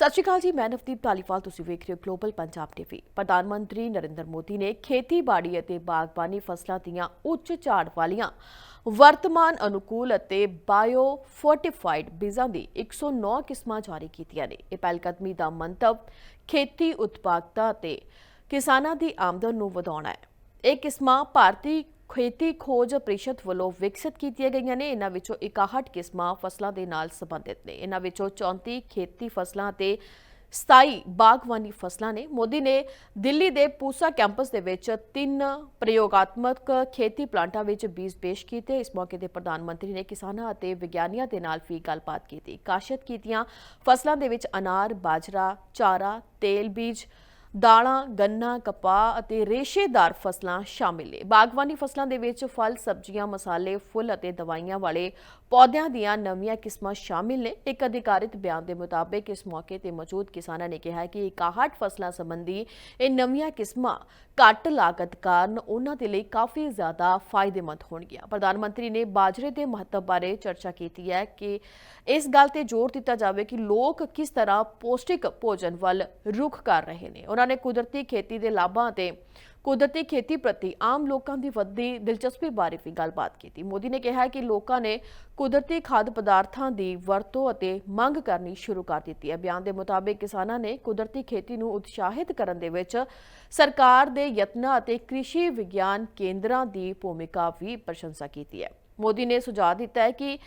ਸਤਿ ਸ਼੍ਰੀ ਅਕਾਲ ਜੀ, ਮੈਂ ਨਵਦੀਪ ਧਾਲੀਵਾਲ, ਤੁਸੀਂ ਵੇਖ ਰਹੇ ਹੋ ਗਲੋਬਲ ਪੰਜਾਬ ਟੀਵੀ ਪ੍ਰਧਾਨ ਮੰਤਰੀ ਨਰਿੰਦਰ ਮੋਦੀ ਨੇ ਖੇਤੀਬਾੜੀ ਅਤੇ ਬਾਗਬਾਨੀ ਫਸਲਾਂ ਦੀਆਂ ਉੱਚ ਝਾੜ ਵਾਲੀਆਂ ਵਰਤਮਾਨ ਅਨੁਕੂਲ ਅਤੇ ਬਾਇਓ ਫੋਰਟੀਫਾਈਡ ਬੀਜਾਂ ਦੀ 109 ਕਿਸਮਾਂ ਜਾਰੀ ਕੀਤੀਆਂ ਨੇ। ਇਹ ਪਹਿਲਕਦਮੀ ਦਾ ਮੰਤਵ ਖੇਤੀ ਉਤਪਾਦਕਤਾ ਅਤੇ ਕਿਸਾਨਾਂ ਦੀ ਆਮਦਨ ਨੂੰ ਵਧਾਉਣਾ ਹੈ। ਇਹ ਕਿਸਮਾਂ ਭਾਰਤੀ ਖੇਤੀ ਖੋਜ ਪ੍ਰੀਸ਼ਦ ਵੱਲੋਂ ਵਿਕਸਿਤ ਕੀਤੀਆਂ ਗਈਆਂ ਨੇ। ਇਹਨਾਂ ਵਿੱਚੋਂ 61 ਕਿਸਮਾਂ ਫਸਲਾਂ ਦੇ ਨਾਲ ਸੰਬੰਧਿਤ ਨੇ। ਇਹਨਾਂ ਵਿੱਚੋਂ 34 ਖੇਤੀ ਫਸਲਾਂ ਅਤੇ 27 ਬਾਗਬਾਨੀ ਫਸਲਾਂ ਨੇ। ਮੋਦੀ ਨੇ ਦਿੱਲੀ ਦੇ ਪੂਸਾ ਕੈਂਪਸ ਦੇ ਵਿੱਚ ਤਿੰਨ ਪ੍ਰਯੋਗਾਤਮਕ ਖੇਤੀ ਪਲਾਂਟਾਂ ਵਿੱਚ ਬੀਜ ਪੇਸ਼ ਕੀਤੇ। ਇਸ ਮੌਕੇ ਤੇ ਪ੍ਰਧਾਨ ਮੰਤਰੀ ਨੇ ਕਿਸਾਨਾਂ ਅਤੇ ਵਿਗਿਆਨੀਆਂ ਦੇ ਨਾਲ ਵੀ ਗੱਲਬਾਤ ਕੀਤੀ। ਕਾਸ਼ਤ ਕੀਤੀਆਂ ਫਸਲਾਂ ਦੇ ਵਿੱਚ ਅਨਾਰ, ਬਾਜਰਾ, ਚਾਰਾ, ਤੇਲ ਬੀਜ ਦਾਲਾਂ, ਗੰਨਾ, ਕਪਾਹ ਅਤੇ ਰੇਸ਼ੇਦਾਰ ਫਸਲਾਂ ਸ਼ਾਮਿਲ ਨੇ। ਬਾਗਬਾਨੀ ਫਸਲਾਂ ਦੇ ਵਿੱਚ ਫਲ, ਸਬਜ਼ੀਆਂ, ਮਸਾਲੇ, ਫੁੱਲ ਅਤੇ ਦਵਾਈਆਂ ਵਾਲੇ ਪੌਦਿਆਂ ਦੀਆਂ ਨਵੀਆਂ ਕਿਸਮਾਂ ਸ਼ਾਮਿਲ ਨੇ। ਇੱਕ ਅਧਿਕਾਰਿਤ ਬਿਆਨ ਦੇ ਮੁਤਾਬਕ ਇਸ ਮੌਕੇ ਤੇ ਮੌਜੂਦ ਕਿਸਾਨਾਂ ਨੇ ਕਿਹਾ ਕਿ 61 ਫਸਲਾਂ ਸੰਬੰਧੀ ਇਹ ਨਵੀਆਂ ਕਿਸਮਾਂ ਘੱਟ ਲਾਗਤ ਕਾਰਨ ਉਹਨਾਂ ਦੇ ਲਈ ਕਾਫੀ ਜ਼ਿਆਦਾ ਫਾਇਦੇਮੰਦ ਹੋਣਗੀਆਂ। ਪ੍ਰਧਾਨ ਮੰਤਰੀ ਨੇ ਬਾਜਰੇ ਦੇ ਮਹੱਤਵ ਬਾਰੇ ਚਰਚਾ ਕੀਤੀ ਹੈ ਕਿ ਇਸ ਗੱਲ ਤੇ ਜ਼ੋਰ ਦਿੱਤਾ ਜਾਵੇ ਕਿ ਲੋਕ ਕਿਸ ਤਰ੍ਹਾਂ ਪੌਸ਼ਟਿਕ ਭੋਜਨ ਵੱਲ ਰੁਖ ਕਰ ਰਹੇ ਨੇ। ਉਹਨਾਂ ਨੇ ਕੁਦਰਤੀ ਖੇਤੀ ਦੇ ਲਾਭਾਂ ਅਤੇ ਕੁਦਰਤੀ ਖੇਤੀ ਪ੍ਰਤੀ ਆਮ ਲੋਕਾਂ ਦੀ ਵੱਧਦੀ ਦਿਲਚਸਪੀ ਬਾਰੇ ਵੀ ਗੱਲਬਾਤ ਕੀਤੀ। ਮੋਦੀ ਨੇ ਕਿਹਾ ਕਿ ਲੋਕਾਂ ਨੇ ਕੁਦਰਤੀ ਖਾਦ ਪਦਾਰਥਾਂ ਦੀ ਵਰਤੋਂ ਅਤੇ ਮੰਗ ਕਰਨੀ ਸ਼ੁਰੂ ਕਰ ਦਿੱਤੀ ਹੈ। ਬਿਆਨ ਦੇ ਮੁਤਾਬਕ ਕਿਸਾਨਾਂ ਨੇ ਕੁਦਰਤੀ ਖੇਤੀ ਨੂੰ ਉਤਸ਼ਾਹਿਤ ਕਰਨ ਦੇ ਵਿੱਚ ਸਰਕਾਰ ਦੇ ਯਤਨਾਂ ਅਤੇ ਕ੍ਰਿਸ਼ੀ ਵਿਗਿਆਨ ਕੇਂਦਰਾਂ ਦੀ ਭੂਮਿਕਾ ਵੀ ਪ੍ਰਸ਼ੰਸਾ ਕੀਤੀ ਹੈ। ਮੋਦੀ ਨੇ ਸੁਝਾਅ ਦਿੱਤਾ ਹੈ ਕਿ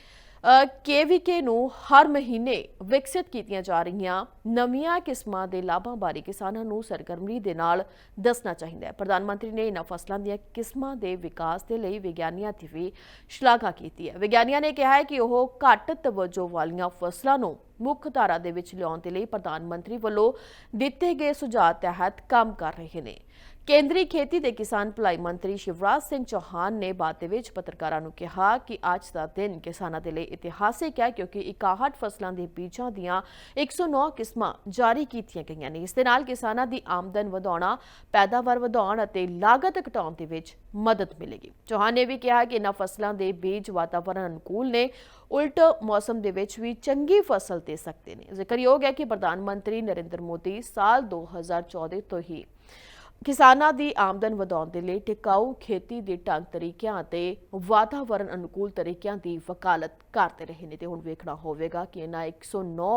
ਕੇਵੀਕੇ ਨੂੰ ਹਰ ਮਹੀਨੇ ਵਿਕਸਿਤ ਕੀਤੀਆਂ ਜਾ ਰਹੀਆਂ ਨਵੀਆਂ ਕਿਸਮਾਂ ਦੇ ਲਾਭਾਂ ਬਾਰੇ ਕਿਸਾਨਾਂ ਨੂੰ ਸਰਗਰਮੀ ਦੇ ਨਾਲ ਦੱਸਣਾ ਚਾਹੀਦਾ ਹੈ। ਪ੍ਰਧਾਨ ਮੰਤਰੀ ਨੇ ਇਹਨਾਂ ਫਸਲਾਂ ਦੀਆਂ ਕਿਸਮਾਂ ਦੇ ਵਿਕਾਸ ਦੇ ਲਈ ਵਿਗਿਆਨੀਆਂ ਦੀ ਵੀ ਸ਼ਲਾਘਾ ਕੀਤੀ ਹੈ। ਵਿਗਿਆਨੀਆਂ ਨੇ ਕਿਹਾ ਹੈ ਕਿ ਉਹ ਘੱਟ ਤਵੱਜੋ ਵਾਲੀਆਂ ਫਸਲਾਂ ਨੂੰ ਮੁੱਖ ਧਾਰਾ ਦੇ ਵਿੱਚ ਲਿਆਉਣ ਦੇ ਲਈ ਪ੍ਰਧਾਨ ਮੰਤਰੀ ਵੱਲੋਂ ਦਿੱਤੇ ਗਏ ਸੁਝਾਅ ਤਹਿਤ ਕੰਮ ਕਰ ਰਹੇ ਨੇ। ਕੇਂਦਰੀ ਖੇਤੀ ਤੇ ਕਿਸਾਨ ਭਲਾਈ ਮੰਤਰੀ ਸ਼ਿਵਰਾਜ ਸਿੰਘ ਚੌਹਾਨ ਨੇ ਬਾਤ ਦੇ ਵਿੱਚ ਪੱਤਰਕਾਰਾਂ ਨੂੰ ਕਿਹਾ ਕਿ ਅੱਜ ਦਾ ਦਿਨ ਕਿਸਾਨਾਂ ਦੇ ਲਈ ਇਤਿਹਾਸਿਕ ਹੈ ਕਿਉਂਕਿ 61 ਫਸਲਾਂ ਦੇ ਬੀਜਾਂ ਦੀਆਂ 109 ਕਿਸਮਾਂ ਜਾਰੀ ਕੀਤੀਆਂ ਗਈਆਂ ਨੇ। ਇਸ ਦੇ ਨਾਲ ਕਿਸਾਨਾਂ ਦੀ ਆਮਦਨ ਵਧਾਉਣਾ, ਪੈਦਾਵਾਰ ਵਧਾਉਣ ਅਤੇ ਲਾਗਤ ਘਟਾਉਣ ਦੇ ਵਿੱਚ ਮਦਦ ਮਿਲੇਗੀ। ਚੌਹਾਨ ਨੇ ਵੀ ਕਿਹਾ ਕਿ ਇਹਨਾਂ ਫਸਲਾਂ ਦੇ ਬੀਜ ਵਾਤਾਵਰਣ ਅਨੁਕੂਲ ਨੇ, ਉਲਟ ਮੌਸਮ ਦੇ ਵਿੱਚ ਵੀ ਚੰਗੀ ਫਸਲ ਦੇ ਸਕਦੇ ਨੇ। ਜ਼ਿਕਰਯੋਗ ਹੈ ਕਿ ਪ੍ਰਧਾਨ ਮੰਤਰੀ ਨਰਿੰਦਰ ਮੋਦੀ ਸਾਲ 2014 ਤੋਂ ਹੀ ਕਿਸਾਨਾਂ ਦੀ ਆਮਦਨ ਵਧਾਉਣ ਦੇ ਲਈ ਟਿਕਾਊ ਖੇਤੀ ਦੇ ਢੰਗ ਤਰੀਕਿਆਂ ਅਤੇ ਵਾਤਾਵਰਣ ਅਨੁਕੂਲ ਤਰੀਕਿਆਂ ਦੀ ਵਕਾਲਤ ਕਰਦੇ ਰਹੇ ਨੇ ਤੇ ਹੁਣ ਵੇਖਣਾ ਹੋਵੇਗਾ ਕਿ ਇਹਨਾਂ 109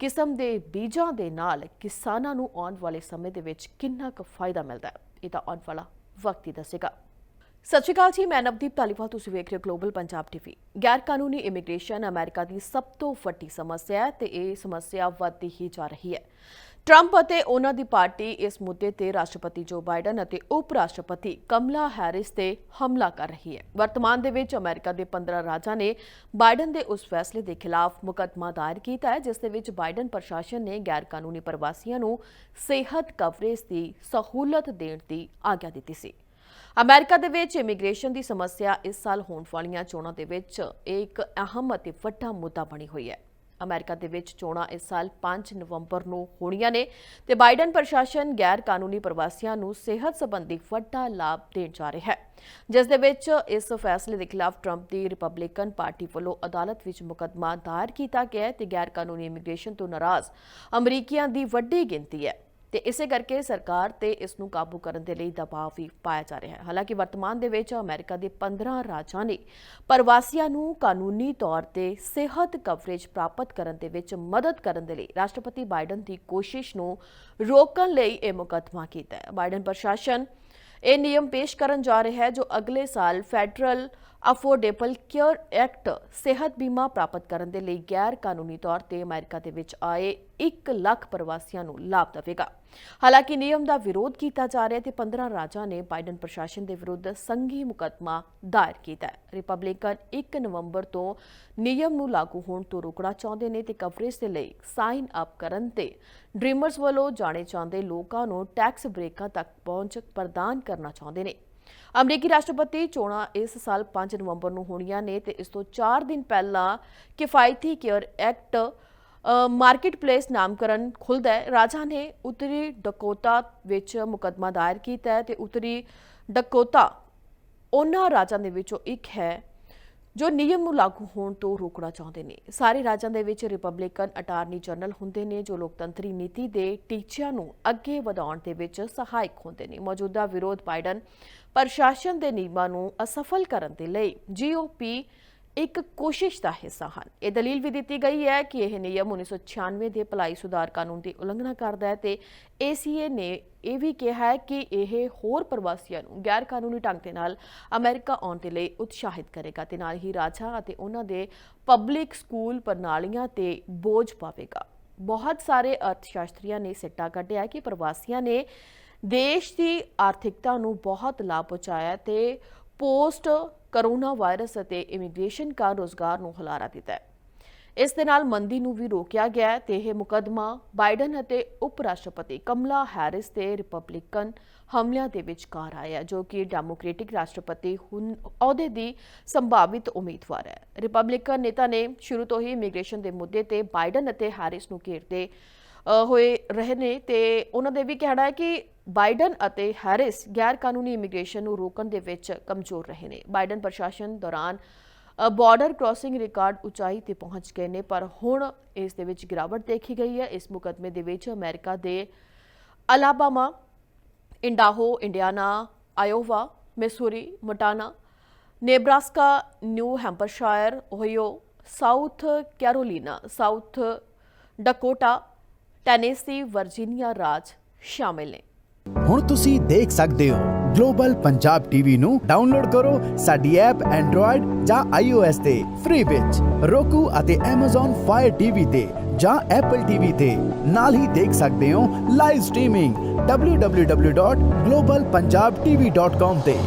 ਕਿਸਮ ਦੇ ਬੀਜਾਂ ਦੇ ਨਾਲ ਕਿਸਾਨਾਂ ਨੂੰ ਆਉਣ ਵਾਲੇ ਸਮੇਂ ਦੇ ਵਿੱਚ ਕਿੰਨਾ ਕੁ ਫਾਇਦਾ ਮਿਲਦਾ ਹੈ, ਇਹ ਤਾਂ ਆਉਣ ਵਾਲਾ ਵਕਤ ਹੀ ਦੱਸੇਗਾ। ਸਤਿ ਸ਼੍ਰੀ ਅਕਾਲ ਜੀ, ਮੈਂ ਨਵਦੀਪ ਧਾਲੀਵਾਲ, ਤੁਸੀਂ ਵੇਖ ਰਹੇ ਹੋ ਗਲੋਬਲ ਪੰਜਾਬ ਟੀਵੀ ਗੈਰ ਕਾਨੂੰਨੀ ਇਮੀਗ੍ਰੇਸ਼ਨ ਅਮਰੀਕਾ ਦੀ ਸਭ ਤੋਂ ਵੱਡੀ ਸਮੱਸਿਆ ਹੈ ਤੇ ਇਹ ਸਮੱਸਿਆ ਵੱਧਦੀ ਹੀ ਜਾ ਰਹੀ ਹੈ। ਟਰੰਪ ਅਤੇ ਉਹਨਾਂ ਦੀ ਪਾਰਟੀ ਇਸ ਮੁੱਦੇ ਤੇ ਰਾਸ਼ਟਰਪਤੀ ਜੋ ਬਾਈਡਨ ਅਤੇ ਉਪ ਰਾਸ਼ਟਰਪਤੀ ਕਮਲਾ ਹੈਰਿਸ ਤੇ ਹਮਲਾ ਕਰ ਰਹੀ ਹੈ। ਵਰਤਮਾਨ ਦੇ ਵਿੱਚ ਅਮਰੀਕਾ ਦੇ 15 ਰਾਜਾਂ ਨੇ ਬਾਈਡਨ ਦੇ ਉਸ ਫੈਸਲੇ ਦੇ ਖਿਲਾਫ ਮੁਕੱਦਮਾ ਦਾਇਰ ਕੀਤਾ ਹੈ, ਜਿਸ ਦੇ ਵਿੱਚ ਬਾਈਡਨ ਪ੍ਰਸ਼ਾਸਨ ਨੇ ਗੈਰ ਕਾਨੂੰਨੀ ਪ੍ਰਵਾਸੀਆਂ ਨੂੰ ਸਿਹਤ ਕਵਰੇਜ ਦੀ ਸਹੂਲਤ ਦੇਣ ਦੀ ਆਗਿਆ ਦਿੱਤੀ ਸੀ। ਅਮਰੀਕਾ ਦੇ ਵਿੱਚ ਇਮੀਗ੍ਰੇਸ਼ਨ ਦੀ ਸਮੱਸਿਆ ਇਸ ਸਾਲ ਹੋਣ ਵਾਲੀਆਂ ਚੋਣਾਂ ਦੇ ਵਿੱਚ ਇੱਕ ਅਹਿਮ ਅਤੇ ਵੱਡਾ ਮੁੱਦਾ ਬਣੀ ਹੋਈ ਹੈ। ਅਮਰੀਕਾ ਦੇ ਵਿੱਚ ਚੋਣਾਂ ਇਸ ਸਾਲ 5 ਨਵੰਬਰ ਨੂੰ ਹੋਣੀਆਂ ਨੇ ਤੇ ਬਾਈਡਨ ਪ੍ਰਸ਼ਾਸਨ ਗੈਰ ਕਾਨੂੰਨੀ ਪ੍ਰਵਾਸੀਆਂ ਨੂੰ ਸਿਹਤ ਸੰਬੰਧੀ ਵੱਡਾ ਲਾਭ ਦੇਣ ਜਾ ਰਿਹਾ ਹੈ। ਜਿਸ ਦੇ ਵਿੱਚ ਇਸ ਫੈਸਲੇ ਦੇ ਖਿਲਾਫ ਟਰੰਪ ਦੀ ਰਿਪਬਲਿਕਨ ਪਾਰਟੀ ਵੱਲੋਂ ਅਦਾਲਤ ਵਿੱਚ ਮੁਕੱਦਮਾ ਦਾਇਰ ਕੀਤਾ ਗਿਆ ਹੈ ਤੇ ਗੈਰ ਕਾਨੂੰਨੀ ਇਮੀਗ੍ਰੇਸ਼ਨ ਤੋਂ ਨਾਰਾਜ਼ ਅਮਰੀਕੀਆਂ ਦੀ ਵੱਡੀ ਗਿਣਤੀ ਹੈ। ਤੇ ਇਸੇ ਕਰਕੇ ਸਰਕਾਰ ਤੇ ਇਸ ਨੂੰ ਕਾਬੂ ਕਰਨ ਦੇ ਲਈ ਦਬਾਅ ਵੀ ਪਾਇਆ ਜਾ ਰਿਹਾ ਹੈ। ਹਾਲਾਂਕਿ ਵਰਤਮਾਨ ਦੇ ਵਿੱਚ ਅਮਰੀਕਾ ਦੇ 15 ਰਾਜਾਂ ਨੇ ਪ੍ਰਵਾਸੀਆਂ ਨੂੰ ਕਾਨੂੰਨੀ ਤੌਰ ਤੇ ਸਿਹਤ ਕਵਰੇਜ ਪ੍ਰਾਪਤ ਕਰਨ ਦੇ ਵਿੱਚ ਮਦਦ ਕਰਨ ਦੇ ਲਈ ਰਾਸ਼ਟਰਪਤੀ ਬਾਈਡਨ ਦੀ ਕੋਸ਼ਿਸ਼ ਨੂੰ ਰੋਕਣ ਲਈ ਇਹ ਮੁਕੱਦਮਾ ਕੀਤਾ ਹੈ। ਬਾਈਡਨ ਪ੍ਰਸ਼ਾਸਨ ਇਹ ਨਿਯਮ ਪੇਸ਼ ਕਰਨ ਜਾ ਰਿਹਾ ਹੈ ਜੋ ਅਗਲੇ ਸਾਲ ਫੈਡਰਲ ਅਫੋਰਡੇਬਲ ਕੇਅਰ ਐਕਟ ਸਿਹਤ ਬੀਮਾ ਪ੍ਰਾਪਤ ਕਰਨ ਦੇ ਲਈ ਗੈਰ ਕਾਨੂੰਨੀ ਤੌਰ ਤੇ ਅਮਰੀਕਾ ਦੇ ਵਿੱਚ ਆਏ 1 ਲੱਖ ਪ੍ਰਵਾਸੀਆਂ ਨੂੰ ਲਾਭ ਦੇਵੇਗਾ। ਹਾਲਾਂਕਿ ਨਿਯਮ ਦਾ ਵਿਰੋਧ ਕੀਤਾ ਜਾ ਰਿਹਾ ਤੇ 15 ਰਾਜਾਂ ਨੇ ਬਾਈਡਨ ਪ੍ਰਸ਼ਾਸਨ ਦੇ ਵਿਰੁੱਧ ਸੰਘੀ ਮੁਕੱਦਮਾ ਦਾਇਰ ਕੀਤਾ ਹੈ। ਰਿਪਬਲਿਕਨ 1 ਨਵੰਬਰ ਤੋਂ ਨਿਯਮ ਨੂੰ ਲਾਗੂ ਹੋਣ ਤੋਂ ਰੋਕਣਾ ਚਾਹੁੰਦੇ ਨੇ ਤੇ ਕਵਰੇਜ ਦੇ ਲਈ ਸਾਈਨ ਅਪ ਕਰਨ ਤੇ ਡ੍ਰੀਮਰਸ ਵੱਲੋਂ ਜਾਣੇ ਜਾਂਦੇ ਲੋਕਾਂ ਨੂੰ ਟੈਕਸ ਬ੍ਰੇਕਾਂ ਤੱਕ ਪਹੁੰਚ ਪ੍ਰਦਾਨ ਕਰਨਾ ਚਾਹੁੰਦੇ ਨੇ। ਅਮਰੀਕੀ ਰਾਸ਼ਟਰਪਤੀ ਚੋਣਾਂ ਇਸ ਸਾਲ 5 ਨਵੰਬਰ ਨੂੰ ਹੋਣੀਆਂ ਨੇ ਤੇ ਇਸ ਤੋਂ 4 ਦਿਨ ਪਹਿਲਾਂ ਕਿਫਾਇਤੀ ਕੇਅਰ ਐਕਟ ਮਾਰਕੀਟ ਪਲੇਸ ਨਾਮਕਰਨ ਖੁੱਲਦਾ ਹੈ। ਰਾਜਾ ਨੇ ਉੱਤਰੀ ਡਕੋਟਾ ਵਿੱਚ ਮੁਕੱਦਮਾ ਦਾਇਰ ਕੀਤਾ ਹੈ ਤੇ ਉੱਤਰੀ ਡਕੋਟਾ ਉਹਨਾਂ ਰਾਜਾਂ ਦੇ ਵਿੱਚੋਂ ਇੱਕ ਹੈ ਜੋ ਨਿਯਮ ਨੂੰ ਲਾਗੂ ਹੋਣ ਤੋਂ ਰੋਕਣਾ ਚਾਹੁੰਦੇ ਨੇ। ਸਾਰੇ ਰਾਜਾਂ ਦੇ ਵਿੱਚ ਰਿਪਬਲਿਕਨ ਅਟਾਰਨੀ ਜਨਰਲ ਹੁੰਦੇ ਨੇ ਜੋ ਲੋਕਤੰਤਰੀ ਨੀਤੀ ਦੇ ਟੀਚਿਆਂ ਨੂੰ ਅੱਗੇ ਵਧਾਉਣ ਦੇ ਵਿੱਚ ਸਹਾਇਕ ਹੁੰਦੇ ਨੇ। ਮੌਜੂਦਾ ਵਿਰੋਧ ਬਾਈਡਨ ਪ੍ਰਸ਼ਾਸਨ ਦੇ ਨਿਯਮਾਂ ਨੂੰ ਅਸਫਲ ਕਰਨ ਦੇ ਲਈ ਜੀਓਪੀ ਇੱਕ ਕੋਸ਼ਿਸ਼ ਦਾ ਹਿੱਸਾ ਹਨ। ਇਹ ਦਲੀਲ ਵੀ ਦਿੱਤੀ ਗਈ ਹੈ ਕਿ ਇਹ ਨਿਯਮ 1996 ਦੇ ਭਲਾਈ ਸੁਧਾਰ ਕਾਨੂੰਨ ਦੀ ਉਲੰਘਣਾ ਕਰਦਾ ਹੈ ਤੇ ACA ਨੇ ਇਹ ਵੀ ਕਿਹਾ ਹੈ ਕਿ ਇਹ ਹੋਰ ਪ੍ਰਵਾਸੀਆਂ ਨੂੰ ਗੈਰ ਕਾਨੂੰਨੀ ਢੰਗ ਦੇ ਨਾਲ ਅਮਰੀਕਾ ਆਉਣ ਦੇ ਲਈ ਉਤਸ਼ਾਹਿਤ ਕਰੇਗਾ ਤੇ ਨਾਲ ਹੀ ਰਾਜਾਂ ਅਤੇ ਉਹਨਾਂ ਦੇ ਪਬਲਿਕ ਸਕੂਲ ਪ੍ਰਣਾਲੀਆਂ ਤੇ ਬੋਝ ਪਾਵੇਗਾ। ਬਹੁਤ ਸਾਰੇ ਅਰਥਸ਼ਾਸਤਰੀਆਂ ਨੇ ਸਿੱਟਾ ਕੱਢਿਆ ਕਿ ਪ੍ਰਵਾਸੀਆਂ ਨੇ ਦੇਸ਼ ਦੀ ਆਰਥਿਕਤਾ ਨੂੰ ਬਹੁਤ ਲਾਭ ਪਹੁੰਚਾਇਆ ਹੈ ਤੇ ਪੋਸਟ ਕਰੋਨਾ ਵਾਇਰਸ ਅਤੇ ਇਮੀਗ੍ਰੇਸ਼ਨ ਕਾਰਨ ਰੋਜ਼ਗਾਰ ਨੂੰ ਹਲਾਰਾ ਦਿੱਤਾ ਹੈ। ਇਸ ਦੇ ਨਾਲ ਮੰਦੀ ਨੂੰ ਵੀ ਰੋਕਿਆ ਗਿਆ ਹੈ ਤੇ ਇਹ ਮੁਕਦਮਾ ਬਾਈਡਨ ਅਤੇ ਉਪ ਰਾਸ਼ਟਰਪਤੀ ਕਮਲਾ ਹੈਰਿਸ ਤੇ ਰਿਪਬਲਿਕਨ ਹਮਲਿਆਂ ਦੇ ਵਿਚਕਾਰ ਆਇਆ ਜੋ ਕਿ ਡੈਮੋਕ੍ਰੈਟਿਕ ਰਾਸ਼ਟਰਪਤੀ ਹੁਣ ਅਹੁਦੇ ਦੀ ਸੰਭਾਵਿਤ ਉਮੀਦਵਾਰ ਹੈ। ਰਿਪਬਲਿਕਨ ਨੇਤਾ ਨੇ ਸ਼ੁਰੂ ਤੋਂ ਹੀ ਇਮੀਗ੍ਰੇਸ਼ਨ ਦੇ ਮੁੱਦੇ ਤੇ ਬਾਈਡਨ ਅਤੇ ਹੈਰਿਸ ਨੂੰ ਘੇਰਦੇ ਹੋਏ ਰਹੇ ਨੇ ਤੇ ਉਹਨਾਂ ਦੇ ਵੀ ਕਹਿਣਾ ਹੈ ਕਿ ਬਾਈਡਨ ਅਤੇ ਹੈਰਿਸ ਗੈਰ ਕਾਨੂੰਨੀ ਇਮੀਗ੍ਰੇਸ਼ਨ ਨੂੰ ਰੋਕਣ ਦੇ ਵਿੱਚ ਕਮਜ਼ੋਰ ਰਹੇ ਨੇ। ਬਾਈਡਨ ਪ੍ਰਸ਼ਾਸਨ ਦੌਰਾਨ ਬਾਰਡਰ ਕ੍ਰਾਸਿੰਗ ਰਿਕਾਰਡ ਉਚਾਈ ਤੇ ਪਹੁੰਚ ਗਏ ਨੇ, ਪਰ ਹੁਣ ਇਸ ਦੇ ਵਿੱਚ ਗਿਰਾਵਟ ਦੇਖੀ ਗਈ ਹੈ। ਇਸ ਮੁਕਦਮੇ ਦੇ ਵਿੱਚ ਅਮਰੀਕਾ ਦੇ Alabama, Idaho, Indiana, Iowa, Missouri, Montana, Nebraska, New Hampshire, Ohio, South Carolina, South Dakota Tennessee, Virginia ਰਾਜ ਸ਼ਾਮਿਲ ਨੇ। ਹੁਣ ਤੁਸੀਂ ਦੇਖ ਸਕਦੇ ਹੋ ਗਲੋਬਲ ਪੰਜਾਬ ਟੀਵੀ ਨੂੰ ਡਾਊਨਲੋਡ ਕਰੋ ਸਾਡੀ ਐਪ ਐਂਡਰੋਇਡ ਜਾਂ iOS ਤੇ, ਫ੍ਰੀ ਵਿੱਚ। roku ਅਤੇ Amazon Fire TV ਤੇ ਜਾਂ Apple TV ਤੇ ਨਾਲ ਹੀ ਦੇਖ ਸਕਦੇ ਹੋ ਲਾਈਵ ਸਟ੍ਰੀਮਿੰਗ www.globalpunjabtv.com ਤੇ।